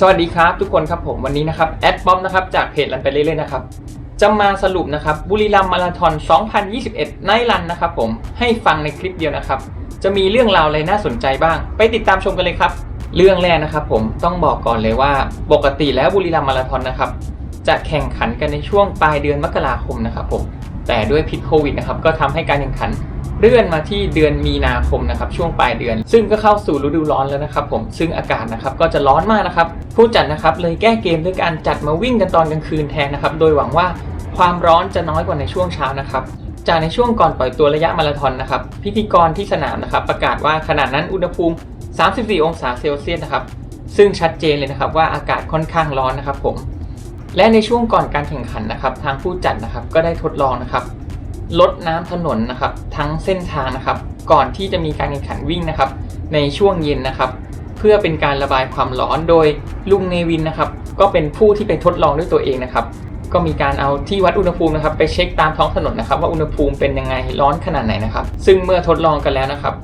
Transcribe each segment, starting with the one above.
สวัสดีครับทุกคนครับผมวันนี้นะครับแอดป๊อมนะครับจากเพจรันไปเรื่อยๆนะครับจะมาสรุปนะครับบุรีรัมย์มาราธอน 2021ไนรันนะครับผมให้ฟังในคลิปเดียวนะครับ จะมีเรื่องราวอะไรน่าสนใจบ้าง ไปติดตามชมกันเลยครับ เรื่องแรกนะครับผมต้องบอกก่อนเลยว่าปกติแล้วบุรีรัมย์มาราธอนนะครับจะแข่งขันกันในช่วงปลายเดือนมกราคมนะครับผม แต่ด้วยพิษโควิดนะครับก็ทำให้การแข่งขันเลื่อนมาที่เดือนมีนาคมนะครับช่วงปลายเดือน ซึ่งก็เข้าสู่ฤดูร้อนแล้วนะครับผมซึ่งอากาศนะครับก็จะร้อนมากนะครับผู้จัดนะครับเลยแก้เกมด้วยการจัดมาวิ่งกันตอนกลางคืนแทนนะครับโดยหวังว่าความร้อนจะน้อยกว่าในช่วงเช้านะครับจากในช่วงก่อนปล่อยตัวระยะมาราธอนนะครับพิธีกรที่สนามนะครับประกาศว่าขณะนั้นอุณหภูมิ 34 องศาเซลเซียสนะครับซึ่งชัดเจนเลยนะครับว่าอากาศค่อนข้างร้อนนะครับผม และในช่วงก่อนการแข่งขันนะครับ ทางผู้จัดนะครับก็ได้ทดลองนะครับลดน้ำถนนนะครับ ทั้งเส้นทางนะครับ ก่อนที่จะมีการแข่งขันวิ่งนะครับ ในช่วงเย็นนะครับ เพื่อเป็นการระบายความร้อนโดยลุงเนวินนะครับ ก็เป็นผู้ที่ไปทดลองด้วยตัวเองนะครับ ก็มีการเอาที่วัดอุณหภูมินะครับ ไปเช็คตามท้องถนนนะครับ ว่าอุณหภูมิเป็นยังไงร้อนขนาดไหนนะครับ ซึ่งเมื่อทดลองกันแล้วนะครับ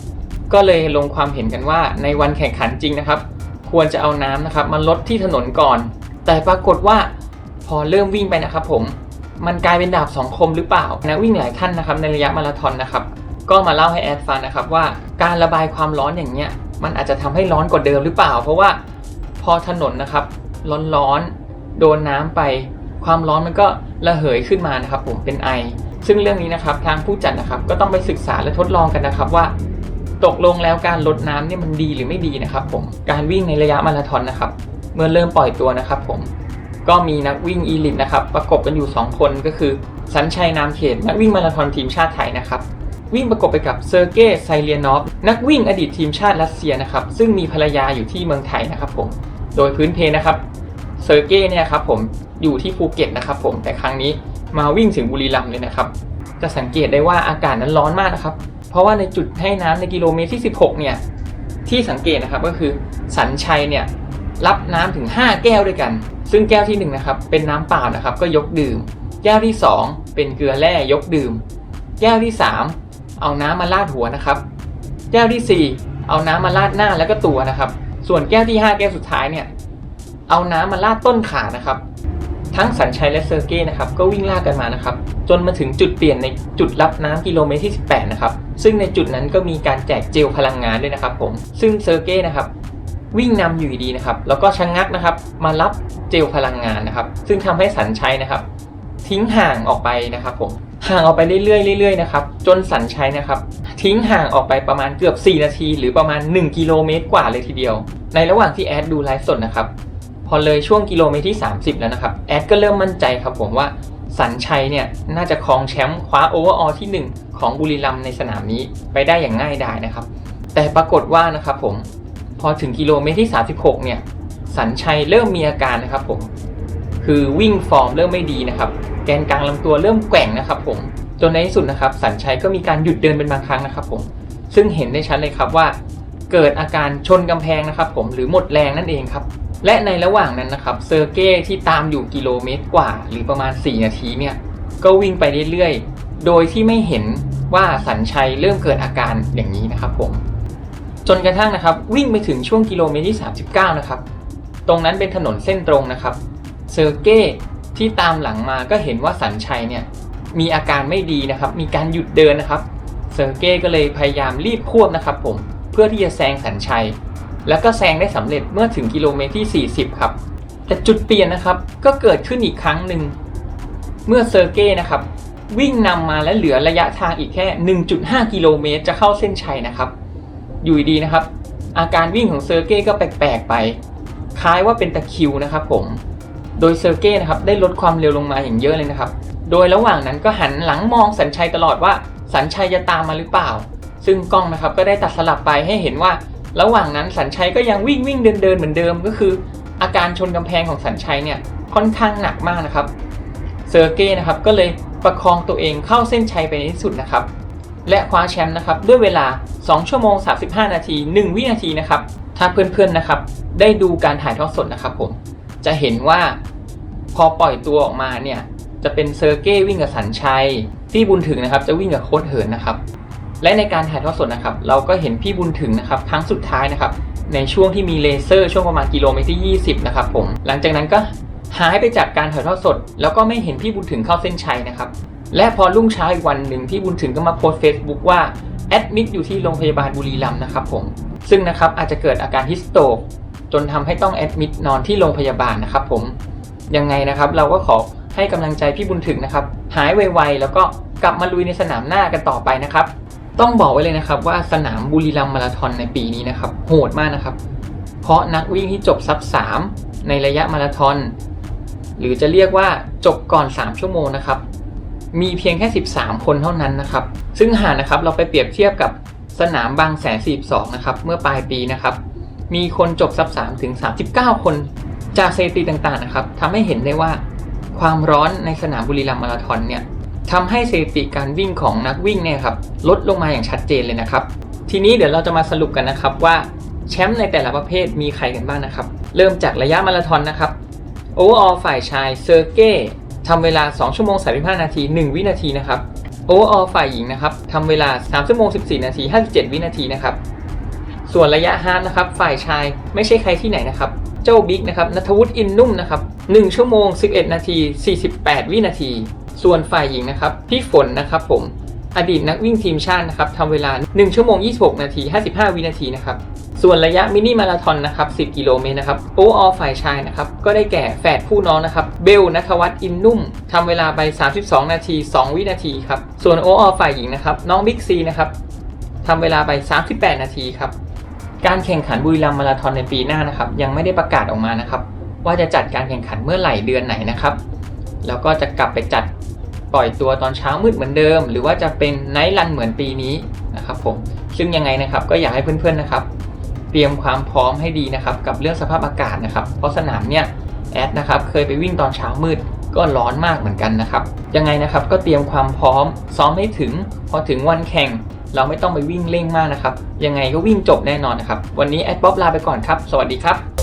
ก็เลยลงความเห็นกันว่าในวันแข่งขันจริงนะครับ ควรจะเอาน้ำนะครับมาลดที่ถนนก่อน แต่ปรากฏว่า พอเริ่มวิ่งไปนะครับผมมันกลายเป็นดาบสองคมหรือเปล่านักวิ่งหลายท่านนะครับในระยะมาราธอนนะครับก็มาเล่าให้แอดฟังนะครับว่าการระบายความร้อนอย่างเงี้ยมันอาจจะทำให้ร้อนกว่าเดิมหรือเปล่า เพราะว่าพอถนนนะครับร้อนๆโดนน้ำไป ความร้อนมันก็ระเหยขึ้นมานะครับผมเป็นไอ ซึ่งเรื่องนี้นะครับทางผู้จัดนะครับก็ต้องไปศึกษาและทดลองกันนะครับว่า ตกลงแล้วการลดน้ำเนี่ยมันดีหรือไม่ดีนะครับผมการวิ่งในระยะมาราธอนนะครับเมื่อเริ่มปล่อยตัวนะครับผม ก็มีนักวิ่งอีลิทนะครับประกบกันอยู่ 2 คนก็คือสัญชัยนามเขต นักวิ่งมาราธอนทีมชาติไทยนะครับวิ่งประกบไปกับเซอร์เกย์ไซเลียนอฟนักวิ่งอดีตทีมชาติรัสเซียนะครับซึ่งมีภรรยาอยู่ที่เมืองไทยนะครับผมโดยพื้นเพนะครับเซอร์เกย์เนี่ยครับผมอยู่ที่ภูเก็ตนะครับผมแต่ครั้งนี้มาวิ่งถึงบุรีรัมย์เลยนะครับจะสังเกตได้ว่าอากาศนั้นร้อนมากนะครับเพราะว่าในจุดให้น้ำในกิโลเมตรที่ 16 เนี่ยที่สังเกตนะครับก็คือสัญชัยเนี่ย รับน้ำถึง 5 แก้วด้วยกัน ซึ่งแก้วที่1นะครับเป็นน้ำเปล่านะครับก็ยกดื่ม แก้วที่ 2 เป็นเกลือแร่ยกดื่ม แก้วที่ 3 เอาน้ำมาลาดหัวนะครับ แก้วทีสี่4 เอาน้ำมาลาดหน้าแล้วก็ตัวนะครับ ส่วนแก้วที่ 5 แก้วสุดท้ายเนี่ยเอาน้ำมาลาดต้นขานะครับ ทั้งสัญชัยและเซอร์เก้นะครับก็วิ่งลากกันมานะครับจนมาถึงจุดเปลี่ยนในจุดรับน้ำกิโลเมตรที่ 18 นะครับ ซึ่งในจุดนั้นก็มีการแจกเจลพลังงานด้วยนะครับผม ซึ่งเซอร์เก้นะครับ วิ่งนำอยู่ดีนะครับ แล้วก็ชะงงักนะครับ มารับเจลพลังงานนะครับ ซึ่งทำให้สัญชัยนะครับ ทิ้งห่างออกไปนะครับผมห่างออกไปเรื่อยๆเรื่อยๆนะครับจนสัญชัยนะครับ ทิ้งห่างออกไปประมาณเกือบ 4 นาที หรือประมาณ 1 กิโลเมตรกว่าเลยทีเดียว ในระหว่างที่แอดดูไลฟ์สดนะครับพอเลยช่วงกิโลเมตรที่ 30 แล้วนะครับแอดก็เริ่มมั่นใจครับผมว่าสัญชัยเนี่ยน่าจะครองแชมป์คว้าโอเวอร์ออลที่ 1 ของบุรีรัมในสนามนี้ไปได้อย่างง่ายดายนะครับ แต่ปรากฏว่านะครับผม อถึงกิโลเมตรที่ 36 เนี่ย สัญชัยเริ่มมีอาการนะครับผม คือวิ่งฟอร์มเริ่มไม่ดีนะครับ แกนกลางลำตัวเริ่มแกว่งนะครับผม จนในที่สุดนะครับ สัญชัยก็มีการหยุดเดินเป็นบางครั้งนะครับผม ซึ่งเห็นได้ชัดเลยครับว่า เกิดอาการชนกำแพงนะครับ ผม หรือหมดแรงนั่นเองครับ และในระหว่างนั้นนะครับ เซอร์เก้ที่ตามอยู่กิโลเมตรกว่า หรือประมาณ 4 นาทีเนี่ย ก็วิ่งไปเรื่อยๆ โดยที่ไม่เห็นว่าสัญชัยเริ่มเกิดอาการอย่างนี้นะครับผม จนกระทั่งนะครับวิ่งไปถึงช่วงกิโลเมตรที่ 39 นะครับ ตรงนั้นเป็นถนนเส้นตรงนะครับเซอร์เก้ที่ตามหลังมาก็เห็นว่าสัญชัยเนี่ยมีอาการไม่ดีนะครับ มีการหยุดเดินนะครับเซอร์เก้ก็เลยพยายามรีบควบนะครับผมเพื่อที่จะแซงสัญชัย แล้วก็แซงได้สำเร็จเมื่อถึงกิโลเมตรที่ 40 ครับ แต่จุดเปลี่ยนนะครับก็เกิดขึ้นอีกครั้งหนึ่งเมื่อเซอร์เก้นะครับวิ่งนำมาและเหลือระยะทางอีกแค่ 1.5 กิโลเมตรจะเข้าเส้นชัยนะครับ อยู่ดีนะครับ อาการวิ่งของเซอร์เก้ก็แปลกๆไป คล้ายว่าเป็นตะคิวนะครับผม โดยเซอร์เก้นะครับได้ลดความเร็วลงมาอย่างเยอะเลยนะครับ โดยระหว่างนั้นก็หันหลังมองสัญชัยตลอดว่าสัญชัยจะตามมาหรือเปล่า ซึ่งกล้องนะครับก็ได้ตัดสลับไปให้เห็นว่า ระหว่างนั้นสัญชัยก็ยังวิ่งวิ่งเดินเดินเหมือนเดิม ก็คือ อาการชนกำแพงของสัญชัยเนี่ยค่อนข้างหนักมากนะครับ เซอร์เก้นะครับก็เลยประคองตัวเองเข้าเส้นชัยไปในที่สุดนะครับ และคว้าแชมป์นะครับด้วยเวลา 2 ชั่วโมง 35 นาที 1 วินาทีนะครับถ้าเพื่อนๆนะครับ ได้ดูการถ่ายทอดสดนะครับผมจะเห็นว่าพอปล่อยตัวออกมาเนี่ยจะเป็นเซอร์เก้วิ่งกับสัญชัย พี่บุญถึงนะครับจะวิ่งกับโค้ดเหินนะครับ และในการถ่ายทอดสดนะครับ เราก็เห็นพี่บุญถึงนะครับครั้งสุดท้ายนะครับ ในช่วงที่มีเลเซอร์ช่วงประมาณกิโลเมตรที่ 20 นะครับผม หลังจากนั้นก็หายไปจากการถ่ายทอดสด แล้วก็ไม่เห็นพี่บุญถึงเข้าเส้นชัยนะครับ และพอรุ่งเช้าอีกวันหนึ่งพี่บุญถึงก็มาโพสต์ Facebook ว่าแอดมิดอยู่ที่โรงพยาบาลบุรีรัมย์นะครับผมซึ่งนะครับอาจจะเกิดอาการฮิสโตกจนทำให้ต้องแอดมิดนอนที่โรงพยาบาลนะครับผมยังไงนะครับเราก็ขอให้กำลังใจพี่บุญถึงนะครับหายไวๆแล้วก็กลับมาลุยในสนามหน้ากันต่อไปนะครับต้องบอกไว้เลยนะครับว่าสนามบุรีรัมย์มาราธอนในปีนี้นะครับโหดมากนะครับ เพราะนักวิ่งที่จบซับ 3 ในระยะมาราธอนหรือจะเรียกว่าจบก่อน 3 ชั่วโมงนะครับ มีเพียงแค่ 13 คนเท่านั้นนะครับ ซึ่งหากนะครับเราไปเปรียบเทียบกับสนามบางแสน42นะครับเมื่อปลายปีนะครับมีคนจบซับ3ถึง 39 คน จากสถิติต่างๆนะครับทำให้เห็นได้ว่าความร้อนในสนามบุรีรัมย์มาราธอนเนี่ยทำให้สถิติการวิ่งของนักวิ่งเนี่ยครับลดลงมาอย่างชัดเจนเลยนะครับ ทีนี้เดี๋ยวเราจะมาสรุปกันนะครับว่าแชมป์ในแต่ละประเภทมีใครกันบ้างนะครับ เริ่มจากระยะมาราธอนนะครับโอเวอร์ออฝ่ายชายเซอร์เก้ ทำเวลา 2 ชั่วโมง 35 นาที 1 วินาทีนะครับโอเวอร์ออฝ่ายหญิงนะครับทำเวลา 3 ชั่วโมง 14 นาที 57 วินาทีนะครับส่วนระยะฮาล์ฟนะครับฝ่ายชายไม่ใช่ใครที่ไหนนะครับเจ้าบิ๊กนะครับนัทวุฒิอินนุ่มนะครับ1ชั่วโมง 11 นาที 48 วินาที ส่วนฝ่ายหญิงนะครับพี่ฝนนะครับผมอดีตนักวิ่งทีมชาตินะครับทำเวลา 1 ชั่วโมง 26 นาที 55 วินาทีนะครับ ส่วนระยะมินิมาราธอนนะครับ 10 กิโลเมตรนะครับโอออฝ่ายชายนะครับ ก็ได้แก่แฝดผู้น้องนะครับ เบลนัทวัฒน์อินนุ่มทำเวลาไป 32 นาที 2 วินาทีครับ ส่วนโอออฝ่ายหญิงนะครับ น้องบิ๊กซีนะครับทำเวลาไป 38 นาทีครับ การแข่งขันบุรีรัมย์มาราธอนในปีหน้านะครับ ยังไม่ได้ประกาศออกมานะครับ ว่าจะจัดการแข่งขันเมื่อไหร่เดือนไหนนะครับ แล้วก็จะกลับไปจัดปล่อยตัวตอนเช้ามืดเหมือนเดิม หรือว่าจะเป็นไนท์รันเหมือนปีนี้นะครับผมซึ่งยังไงนะครับก็อยากให้เพื่อนๆนะครับ เตรียมความพร้อมให้ดีนะครับกับเรื่องสภาพอากาศนะครับเพราะสนามเนี่ยแอดนะครับเคยไปวิ่งตอนเช้ามืดก็ร้อนมากเหมือนกันนะครับยังไงนะครับก็เตรียมความพร้อมซ้อมให้ถึง พอถึงวันแข่ง เราไม่ต้องไปวิ่งเร่งมากนะครับ ยังไงก็วิ่งจบแน่นอนนะครับ วันนี้แอดป๊อบลาไปก่อนครับ สวัสดีครับ